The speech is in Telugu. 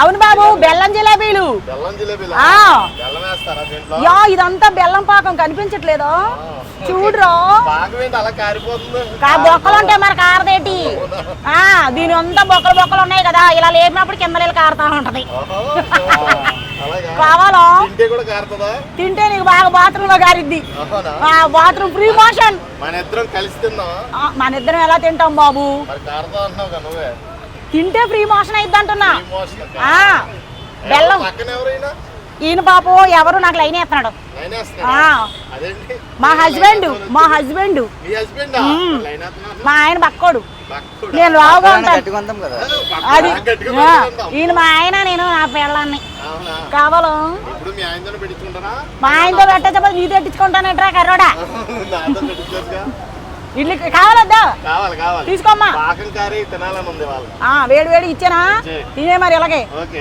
అవును బాబు బెల్లం జిలేబీలు. యా ఇదంతా బెల్లం పాకం కనిపించట్లేదు? చూడురా. బొక్కలు ఉంటాయి మరి కారదేటి? దీని అంతా బొక్కలు బొక్కలు ఉన్నాయి కదా ఇలా లేపినప్పుడు కింద నీళ్ళు కారుతా ఉంటది. కావాలా? తింటే నీకు బాగా బాత్రూమ్లో కారిద్ది బాత్రూమ్ ఫ్రీ మోషన్ మన ఇద్దరం కలిసి తిందాం మన ఇద్దరం ఎలా తింటాం బాబు? తింటే ఫ్రీ మోషన్ అయిద్ది అంటున్నా బెల్లం. పక్కన ఎవరైనా? ఈయన పాపం ఎవరు నాకు లైన్ వేస్తున్నాడు. లైన్ ఆ. వేస్తున్నాడా? అదేంటి? మా హస్బెండ్ మా హస్బెండ్. మీ హస్బెండ్? లైన్ వేస్తున్నాడు. మా ఆయన బక్కోడు. నేను లావుగా ఉంటాను. అది. ఈయన మా ఆయన నేను నా పిల్లల్ని. అవునా? కావాలా? ఇప్పుడు మీ ఆయనతో పెట్టచ్చకపోతే నీ తెట్టించుకుంటానంటరా కర్రోడా? ఇల్లు కావాలద్దా? కావాలి కావాలి. తీసుకోమ్మా. పాకం కారి తినాలని ఉంది వాళ్ళు ఆ, వేడి వేడి ఇచ్చానా? ఇచ్చే. తినే మరి ఇలాగే. ఓకే.